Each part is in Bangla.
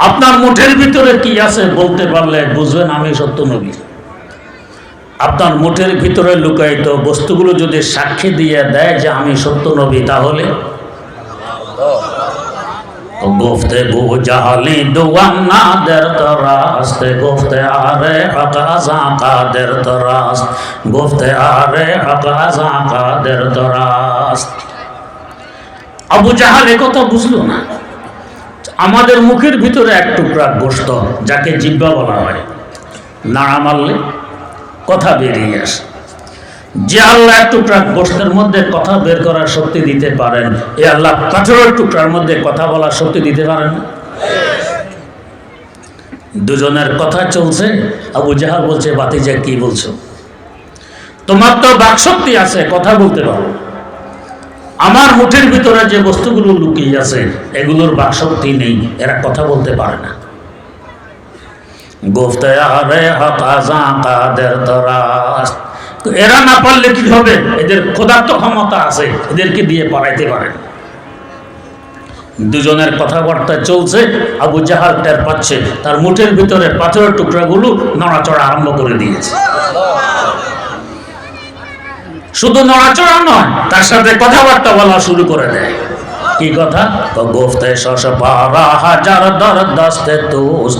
আপনার মুঠের ভিতরে কি আছে বলতে পারলে বুঝবেন আমি সত্য নবী আপনার মুঠের ভিতরে লুকায়িত বস্তুগুলো যদি সাক্ষী দিয়ে দেয় যে আমি সত্য নবী তাহলে گفته بو جهلی دوام نادر تراست گفته آره حق ازا قادر تراست گفته آره حق ازا قادر تراست আবু জাহাল এ কথা বুঝলো না আমাদের মুখের ভিতরে এক টুকরা গোস্ত যাকে জিব্বা বলা হয়। নাড়া মারলে কথা বেরিয়ে আসে। যে আল্লাহ এক টুকরা গোষ্ঠের মধ্যে কথা বের করার শক্তি দিতে পারেন, এ আল্লাহ পাথরের টুকরার মধ্যে কথা বলার শক্তি দিতে পারেন না? দুজনের কথা চলছে, আবু জাহাল বলছে, বাতিজা, কি বলছো? তোমার তো বাকশক্তি আছে, কথা বলতে পারো আমার মুঠের ভিতরে যে বস্তুগুলো লুকিয়ে আছে, এগুলোর বাকশক্তি নেই, এরা কথা বলতে পারে না। গোফতে আরে হতাজা কাদের দরাজ। তো এরা না পারলে কি হবে? এদের ক্ষুধার্ত ক্ষমতা আছে, এদেরকে দিয়ে পারাইতে পারেন দুজনের কথাবার্তা চলছে, আবু জাহাল টের পাচ্ছে, তার মুঠের ভিতরে পাথরের টুকরাগুলো নড়াচড়া আরম্ভ করে দিয়েছে। শুধু নড়াচড়া নয়, তার সাথে কথাবার্তা বলা শুরু করে দেয়। কি কথা? গোফতে শশ পারা হাজার দর দস্তে তুস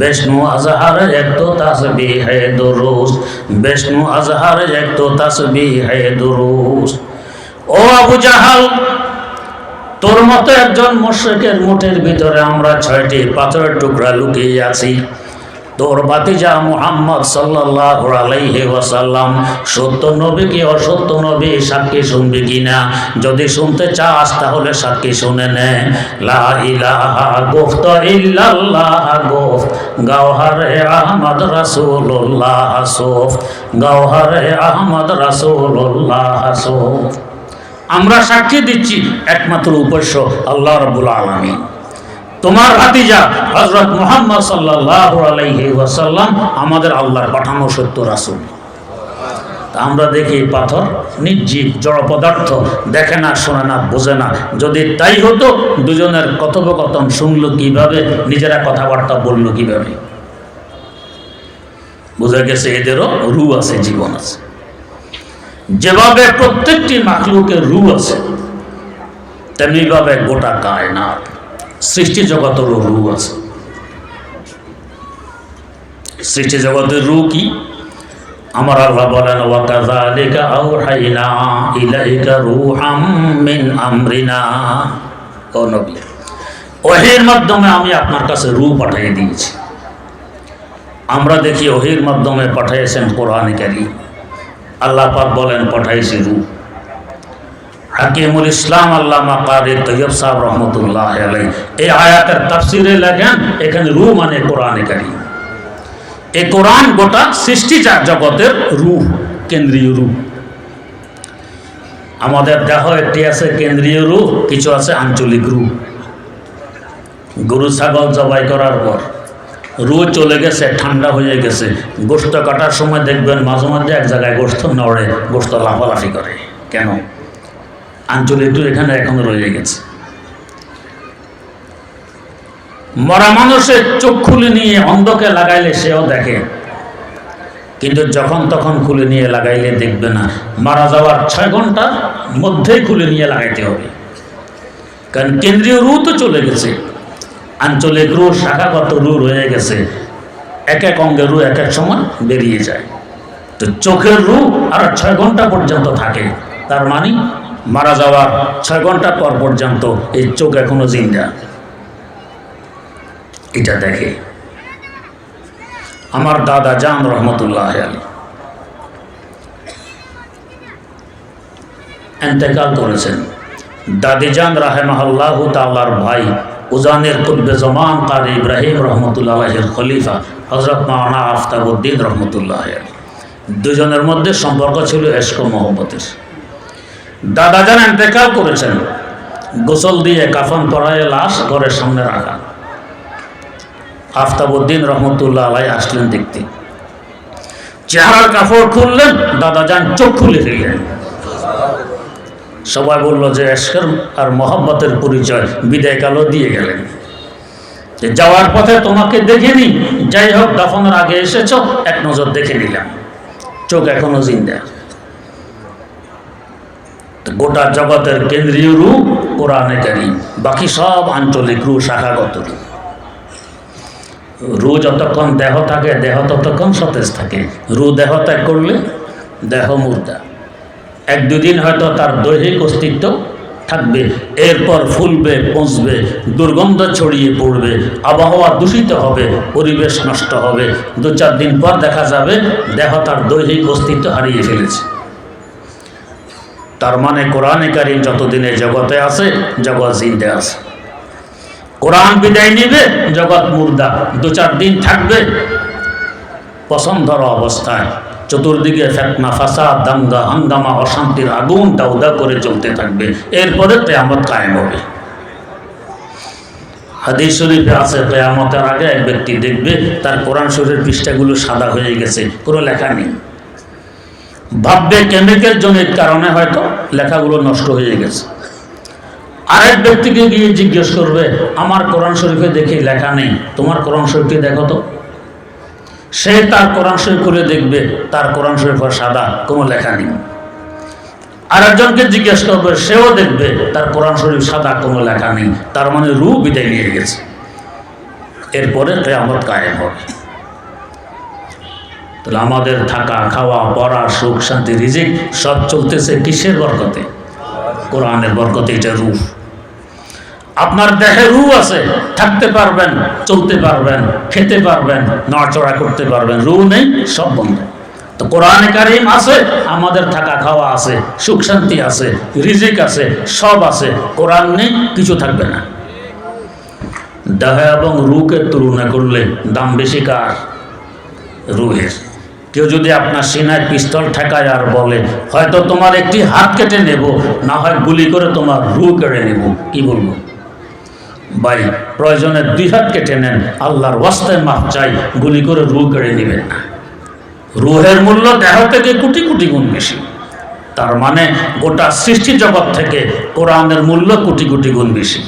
বিষ্ণু আজহার এক তো তাসবি হে দুরুস। বিষ্ণু আজহার এক তো তাসবি হে দুরুস। ও আবু জাহাল, তোর মতো একজন মোশেকের মুঠের ভিতরে আমরা ছয়টি পাথরের টুকরা লুকিয়ে আছি। তোর বাতিজা মুহাম্মদ সাল্লাল্লাহু আলাইহি ওয়াসাল্লাম সত্য নবী কি অসত্য নবী সাক্ষী শুনবি কিনা যদি শুনতে চাস তাহলে সাক্ষী শুনে নে। লা ইলাহা গুফত ইল্লাল্লাহ গুফ। গাওহারে আহমদ রাসূলুল্লাহ সুফ। গাওহারে আহমদ রাসূলুল্লাহ সুফ। আমরা সাক্ষী দিচ্ছি একমাত্র উপাস্য আল্লাহ রাব্বুল আলামিন। তোমার ভাতিজা হজরত মোহাম্মদ সাল্লাহ আমাদের আল্লাহর পাঠানো সত্য রাসুল। আমরা দেখি পাথর নির্জীব, জড় পদার্থ, দেখে না, শোনে না, বোঝে না। যদি তাই হতো, দুজনের কথোপকথন শুনলো কীভাবে, নিজেরা কথাবার্তা বলল কীভাবে? বোঝা গেছে এদেরও রু আছে, জীবন আছে। যেভাবে প্রত্যেকটি মাখলুকের রু আছে, তেমনিভাবে গোটা কায়নাত। সৃষ্টি জগতেরও রু আছে। সৃষ্টি জগতের রু কি? আমার আল্লাহ বলেন, ওয়াকাযালিকা আওহাইনা ইলাইকা রূহাম মিন আমরিনা। ও মাধ্যমে আমি আপনার কাছে রু পাঠিয়ে দিয়েছি। আমরা দেখি ওহির মাধ্যমে পাঠিয়েছেন কোরআন কারীম। আল্লাহ পাক বলেন, পাঠাইছি রু হাকিমুল ইসলাম আল্লামা কারি তৈয়ব সাহেব রহমতুল্লাহ আলাই এই আয়াতের তাফসিরে লেখেন, এখানে রু মানে কোরআনে কারি এই কোরআন গোটা সৃষ্টি জগতের রূহ, কেন্দ্রীয় রূপ আমাদের দেহ একটি আছে কেন্দ্রীয় রূপ কিছু আছে আঞ্চলিক রূপ গরু, ছাগল জবাই করার পর রু চলে গেছে, ঠান্ডা হয়ে গেছে। গোস্ত কাটার সময় দেখবেন মাঝে মাঝে এক জায়গায় গোস্ত নড়ে গোস্ত লাফালাফি করে। কেন? আঞ্চলিক রূপ এখানে এখনও রয়ে গেছে। মরা মানুষের চোখ খুলে নিয়ে অন্ধকে লাগাইলে সেও দেখে। কিন্তু যখন তখন খুলে নিয়ে লাগাইলে দেখবে না। মারা যাওয়ার ছয় ঘণ্টার মধ্যেই খুলে নিয়ে লাগাইতে হবে। কারণ কেন্দ্রীয় রু তো চলে গেছে। আঞ্চলিক রু, শাখাগত রু রয়ে গেছে। এক এক অঙ্গের রু এক এক সময় বেরিয়ে যায়। তো চোখের রু আর ছয় ঘণ্টা পর্যন্ত থাকে। তার মানে মারা যাওয়ার ছয় ঘণ্টা পর পর্যন্ত এই চোখ এখনও জিন্দা। এটা দেখে। আমার দাদা জান রহমতুল্লাহ আলী এন্তেকাল করেছেন। দাদিজান রাহেমাল্লাহ তাল্লার ভাই উজানের কুদ্বে জমান কার ইব্রাহিম রহমতুল্লাহের খলিফা হজরত মাওনা আফতাবুদ্দিন রহমতুল্লাহ দুজনের মধ্যে সম্পর্ক ছিল এশক মোহব্বতের দাদাজান এন্তেকাল করেছেন। গোসল দিয়ে কাফন পরায় লাশ ঘরের সামনে রাখা। আফতাবুদ্দিন রহমতুল্লাহ আলাই আসলেন দেখতে। চেহারার কাপড় খুললেন, দাদা যান চোখ খুলে ফেললেন সবাই বলল যে এসকের আর মোহাম্মতের পরিচয় বিদায় কালও দিয়ে গেলেন। যাওয়ার পথে তোমাকে দেখিনি, যাই হোক দফনের আগে এসেছ, এক নজর দেখে নিলাম। চোখ এখনও জিন্দা। গোটা জগতের কেন্দ্রীয় রূপ কোরআনে কারিম। বাকি সব আঞ্চলিক রূপ শাখাগত রূপ। রু যতক্ষণ দেহ থাকে, দেহ ততক্ষণ সতেজ থাকে। রু দেহ ত্যাগ করলে দেহ মুর্দা। এক দুদিন হয়তো তার দৈহিক অস্তিত্ব থাকবে, এরপর ফুলবে, পচবে, দুর্গন্ধ ছড়িয়ে পড়বে, আবহাওয়া দূষিত হবে, পরিবেশ নষ্ট হবে। দু চার দিন পর দেখা যাবে দেহ তার দৈহিক অস্তিত্ব হারিয়ে ফেলেছে। তার মানে কোরআনে কারিম যতদিন জগতে আছে, জগৎ জিন্দে আছে। কোরআন বিদায় নিবে, জগৎ মুর্দা। দু চার দিন থাকবে পছন্দর অবস্থায়। চতুর্দিকে ফেতনা, ফাসাদ দাঙ্গা হাঙ্গামা, অশান্তির আগুন দাউদা করে চলতে থাকবে। এরপরে তেয়ামত কায়েম হবে। হাদিস শরীফে আছে তেয়ামতের আগে এক ব্যক্তি দেখবে, তার কোরআন শরীফের পৃষ্ঠাগুলো সাদা হয়ে গেছে, কোনো লেখা নেই। ভাববে কেমিক্যাল জনিত কারণে হয়তো লেখাগুলো নষ্ট হয়ে গেছে। আরেক ব্যক্তিকে গিয়ে জিজ্ঞেস করবে, আমার কোরআন শরীফে দেখি লেখা নেই, তোমার কোরআন শরীফটি দেখো তো। সে তার কোরআন শরীফ করে দেখবে, তার কোরআন শরীফ আর সাদা, কোনো লেখা নেই। আরেকজনকে জিজ্ঞেস করবে, সেও দেখবে তার কোরআন শরীফ সাদা, কোনো লেখা নেই, তার মানে রু বিদায় নিয়ে গেছে। এরপরে কেয়ামত কায়েম হবে। তাহলে আমাদের থাকা, খাওয়া, পড়া, সুখ, শান্তি, রিজিক সব চলতেছে কিসের বরকতে? কোরআনের বরকতে এটা রূপ আপনার দেহে রু আছে, থাকতে পারবেন, চলতে পারবেন, খেতে পারবেন, নড়াচড়া করতে পারবেন রু নেই, সব বন্ধ। তো কোরআনে কারিম আছে, আমাদের থাকা, খাওয়া আছে, সুখ, শান্তি আছে, রিজিক আছে, সব আছে, কোরআন নেই, কিছু থাকবে না। দেহ এবং রুকে তুলনা করলে দাম বেশি কার? রুহের। কেউ যদি আপনার সিনায় পিস্তল ঠেকায় আর বলে, হয়তো তোমার একটি হাত কেটে নেব, না হয় গুলি করে তোমার রু কেড়ে নেব। কি বলব? ভাই, প্রয়োজনে দুই হাত কেটে নেন, আল্লাহর ওয়াস্তায় মাপ চাই, গুলি করে রু কেড়ে নেবেন না। রুহের মূল্য দেহ থেকে কোটি কোটি গুণ বেশি। তার মানে গোটা সৃষ্টি জগৎ থেকে কোরআনের মূল্য কোটি কোটি গুণ বেশি।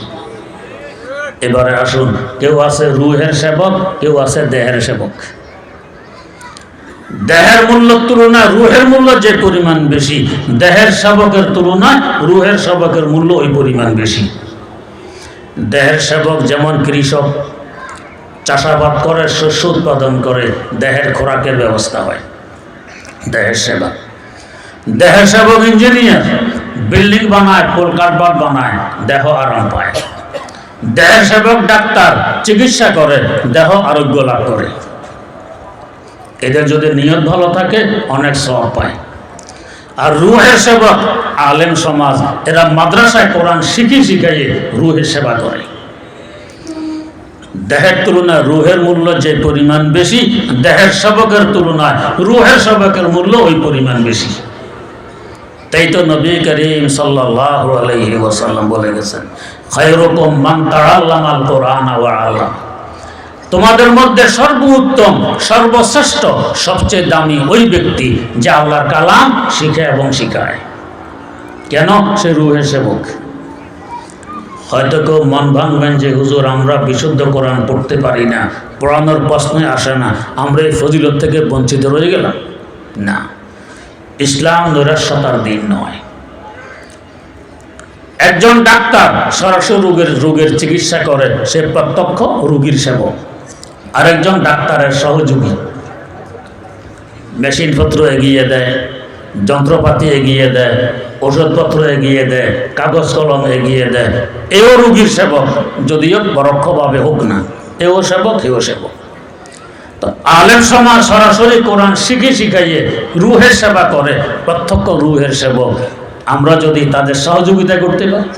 এবারে আসুন, কেউ আছে রুহের সেবক, কেউ আছে দেহের সেবক। দেহের মূল্য তুলনায়, রুহের মূল্য যে পরিমাণ বেশি, দেহের সেবকের তুলনায় রুহের সেবকের মূল্য ওই পরিমাণ বেশি। দেহের সেবক যেমন কৃষক, চাষাবাদ করে, শস্য উৎপাদন করে, দেহের খোরাকের ব্যবস্থা হয়। দেহের সেবা। দেহের সেবক ইঞ্জিনিয়ার, বিল্ডিং বানায় কলকারবাদ বানায়, দেহ আরাম পায়। দেহের সেবক ডাক্তার, চিকিৎসা করে, দেহ আরোগ্য লাভ করে। এদের যদি নিয়ত ভালো থাকে, অনেক সব পায়। আর রুহের সেবক আলেম সমাজ, এরা মাদ্রাসায় কোরআন শিখি শিখাইয়ে রুহের সেবা করে। দেহের তুলনায় রুহের মূল্য যে পরিমাণ বেশি, দেহের সেবকের তুলনায় রুহের সেবকের মূল্য ওই পরিমাণ বেশি। তাই তো নবী করিম সাল্লাহ আলহি বলে গেছেন খৈরকম মান তাআল্লামাল কোরআন আল্লাহ তোমাদের মধ্যে সর্বোত্তম, সর্বশ্রেষ্ঠ, সবচেয়ে দামি ওই ব্যক্তি যা আল্লাহর কালাম শিখে এবং শিখায়। কেন? সে রুহের সেবক। হয়তো কেউ মন ভাঙবেন যে, হুজুর, আমরা বিশুদ্ধ কোরআন পড়তে পারি না পড়ানোর প্রশ্নে আসে না, আমরা এই ফজিলত থেকে বঞ্চিত রয়ে গেলাম। না, ইসলাম নৈরাস্যতার দিন নয়। একজন ডাক্তার সরাসরি রোগের রোগের চিকিৎসা করে সে প্রত্যক্ষ রোগীর সেবক। আরেকজন ডাক্তারের সহযোগী। মেশিনপত্র এগিয়ে দেয়, যন্ত্রপাতি এগিয়ে দেয় ওষুধপত্র এগিয়ে দেয়, কাগজ কলম এগিয়ে দেয়। এও রুগীর সেবক, যদিও পরোক্ষভাবে হোক না, এও সেবক এও সেবক। তো আলেম সমাজ সরাসরি কোরআন শিখে শিখাইয়ে রুহের সেবা করে, প্রত্যক্ষ রুহের সেবক। আমরা যদি তাদের সহযোগিতা করতে পারি।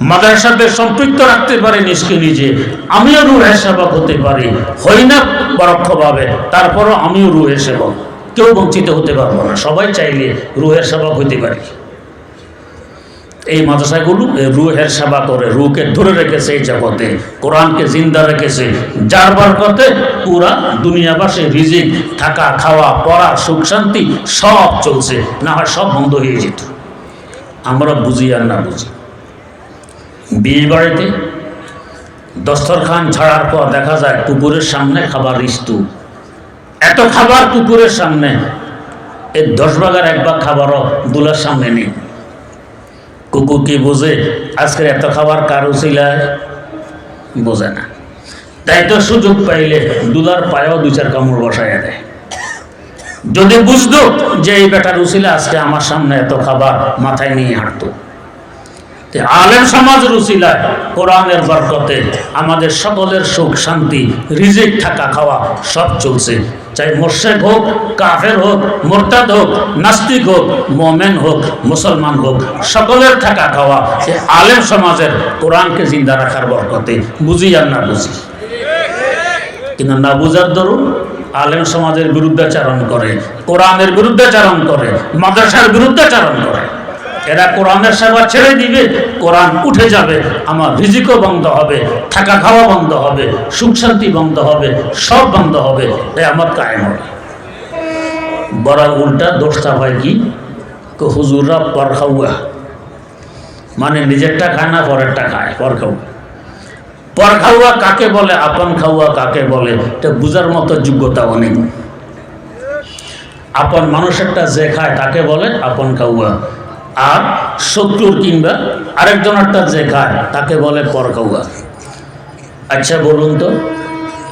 মাদ্রাসাতে সম্পৃক্ত রাখতে পারে নিজকে নিজে। আমিও রুহের সেবক হতে পারি। হই না পরোক্ষভাবে, তারপরও আমিও রুহের সেবক। কেউ বঞ্চিত হতে পারব না। সবাই চাইলে রুহের সেবক হতে পারি। এই মাদ্রাসাগুলো রুহের সেবা করে রুকে ধরে রেখেছে এই জগতে, কোরআনকে জিন্দা রেখেছে। যার বরকতে পুরা দুনিয়াবাসী রিজিক, থাকা, খাওয়া, পড়া, সুখ, শান্তি সব চলছে। না হয় সব বন্ধ হয়ে যেত। আমরা বুঝি আর না বুঝি। বিয়ে বাড়িতে দস্তরখান ছাড়ার পর দেখা যায় কুকুরের সামনে খাবার রিস্তু। এত খাবার কুকুরের সামনে। এই দশ ভাগের এক ভাগ খাবারও দুলার সামনে নেই। কুকুর কি বোঝে আজকের এত খাবার কার উচিলায় বোঝে না। তাই তো সুযোগ পাইলে দুলার পায়েও দু চার কামড় বসাইয়া দেয়। যদি বুঝতো যে এই বেটার উচিলে আজকে আমার সামনে এত খাবার মাথায় নিয়ে হাঁটতো। আলেম সমাজ রুচিলা কোরআনের বরকতে আমাদের সকলের সুখ, শান্তি, রিজিক, থাকা খাওয়া সব চলছে। চাই মোর্শেক হোক, কাফের হোক, মোরতাদ হোক, নাস্তিক হোক, মোমেন হোক, মুসলমান হোক, সকলের থাকা খাওয়া এ আলেম সমাজের কোরআনকে জিন্দা রাখার বরকতে, বুঝি আর না বুঝি। কিন্তু না বুঝার দরুন আলেম সমাজের বিরুদ্ধাচারণ করে, কোরআনের বিরুদ্ধাচারণ করে, মাদ্রাসার বিরুদ্ধাচারণ করে। এরা কোরআনের সেবা ছেড়ে দিবে, কোরআন উঠে যাবে, আমার রিজিকও বন্ধ হবে, থাকা খাওয়া বন্ধ হবে, সুখ শান্তি বন্ধ হবে, সব বন্ধ হবে তাই আমার কায়েম হবে। বড় উল্টা দোষটা হয় কি? হুজুররা পর খাওয়া মানে নিজেরটা খায় না পরেরটা খায় পর খাওয়া পর খাওয়া কাকে বলে? আপন খাওয়া কাকে বলে? এটা বুঝার মতো যোগ্যতা অনেক। আপন মানুষেরটা যে খায় তাকে বলে আপন খাওয়া আর শত্রুর কিংবা আরেকজনেরটা যে খায় তাকে বলে পর আচ্ছা বলুন তো,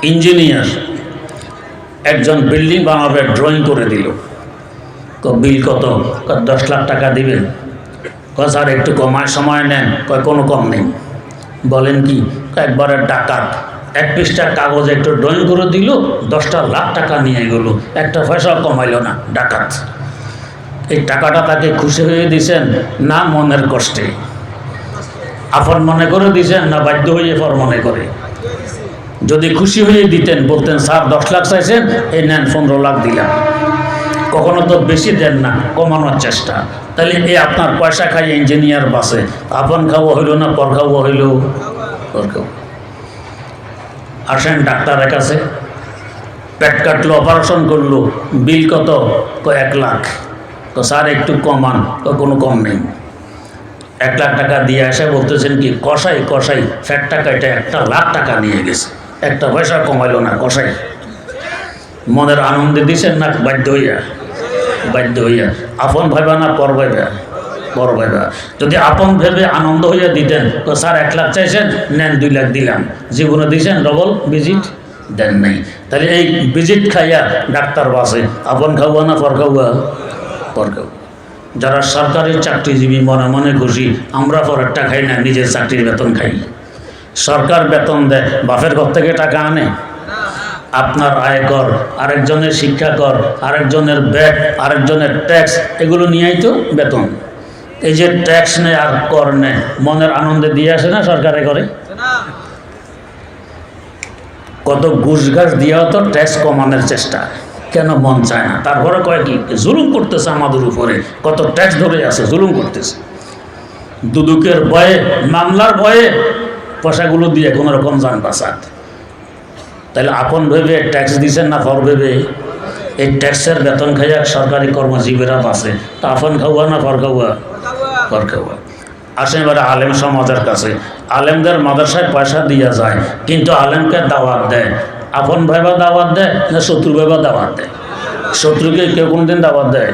ইঞ্জিনিয়ার একজন বিল্ডিং বানাবে, ড্রয়িং করে দিল। বিল কত? দশ লাখ টাকা দিবেন। ক, স্যার, একটু কমায়, সময় নেন। কয় কোনো কম নেই। বলেন কি একবারে ডাকাত। এক পৃষ্ঠার কাগজে একটু ড্রয়িং করে দিল, দশটা লাখ টাকা নিয়ে গেল। একটা পয়সা কমাইলো না, ডাকাত। এই টাকাটা তাকে খুশি হয়ে দিছেন না মনের কষ্টে? আপন মনে করে দিছেন না বাধ্য হয়ে পর মনে করে? যদি খুশি হয়ে দিতেন, বলতেন, স্যার, দশ লাখ চাইছেন, এই নেন, পনেরো লাখ দিলাম। কখনো তো বেশি দেন না, কমানোর চেষ্টা। তাহলে এই আপনার পয়সা খাই ইঞ্জিনিয়ার বাসে। আপন খাওয়া হইল না, পর খাওয়া হইল? পর খাওয়া। আসেন, ডাক্তারের কাছে। পেট কাটলো, অপারেশন করল, বিল কত? এক লাখ। তো স্যার একটু কমান, তো কোনো কম নেই। এক লাখ টাকা দিয়ে এসে বলতেছেন কি কষাই কষাই ফ্যাট টাকা এটা একটা লাখ টাকা নিয়ে গেছে। একটা পয়সা কমাইলো না কষাই মনের আনন্দে দিছেন না, বাধ্য হইয়া? বাধ্য হইয়া। আপন ভাইবা না পর ভাইবা? পর ভাইবা। যদি আপন ভেবে আনন্দ হইয়া দিতেন, তো স্যার এক লাখ চাইছেন, নেন দুই লাখ দিলাম। জীবনে দিয়েছেন ডবল ভিজিট? দেন নাই। তাহলে এই ভিজিট খাইয়া ডাক্তার বাসে আপন খাওয়া না পর খাওয়া? পর যারা সরকারি চাকরিজীবী মনে মনে খুশি, আমরা পরেরটা খাই না, নিজের চাকরির বেতন খাই। সরকার বেতন দেয়, বাপের ঘর থেকে টাকা আনে। আপনার আয় আয়কর আরেকজনের শিক্ষা কর, আরেকজনের ব্যাট আরেকজনের ট্যাক্স, এগুলো নিয়েই তো বেতন। এই যে ট্যাক্স নেয় আর কর নেয়, মনের আনন্দে দিয়ে আসে না সরকারে করে কত ঘুষ ঘাস দিয়েও তো ট্যাক্স কমানোর চেষ্টা। কেন মন চায় না? তারপরে কয় জুলুম করতেছে আমাদের উপরে। কত ট্যাক্স ধরে আছে, জুলুম করতেছে। দুদুকের ভয়ে, মামলার ভয়ে পয়সাগুলো দিয়ে কোনো রকম যান বাঁচাত। তাহলে আপন ভেবে ট্যাক্স দিছেন না ফর ভেবে? এই ট্যাক্সের বেতন খাইয়া সরকারি কর্মজীবীরা বাঁচে। তা আপন খাওয়া না ফর খাওয়া? ফর খাওয়া। আসেন এবারে আলেম সমাজের কাছে। আলেমদের মাদ্রাসায় পয়সা দিয়া যায়, কিন্তু আলেমকে দাওয়াত দেয়। আপন ভাইবা দাওয়াত দেয় না শত্রু ভাইবা দাওয়াত দেয়? শত্রুকে কেউ কোনদিন দাওয়াত দেয়?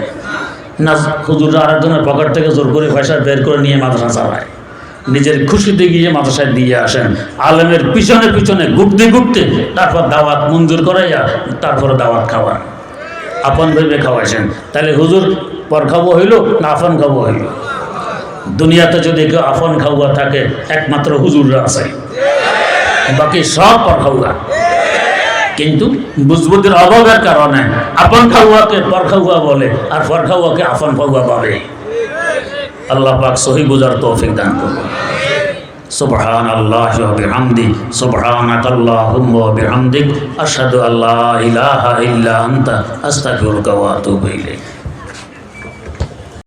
না, হুজুররা আরেকজনের পকেট থেকে জোর করে পয়সা বের করে নিয়ে মাদ্রাসা চালায়। নিজের খুশিতে গিয়ে মাদ্রাসায় দিয়ে আসেন। আলেমের পিছনে পিছনে ঘুরতে ঘুরতে তারপর দাওয়াত মঞ্জুর করাইয়া তারপরে দাওয়াত খাওয়ান। আপন ভেবে খাওয়াইছেন। তাহলে হুজুর, পর খাব হইল না আফন খাব হইল? দুনিয়াতে যদি কেউ আপন খাওয়া থাকে, একমাত্র হুজুররা আছে। বাকি সব পর খাওয়া। কিন্তু বুজবুদের অভাবের কারণে আপন খাওয়াকে পর খাওয়া বলে আর পর খাওয়াকে আপন খাওয়া বলে। আল্লাহ পাক সহি বুঝার তৌফিক দান করুন। سبحان الله وبحمده سبحانك اللهم وبحمدك اشهد ان لا اله الا انت استغفرك ওয়া اليك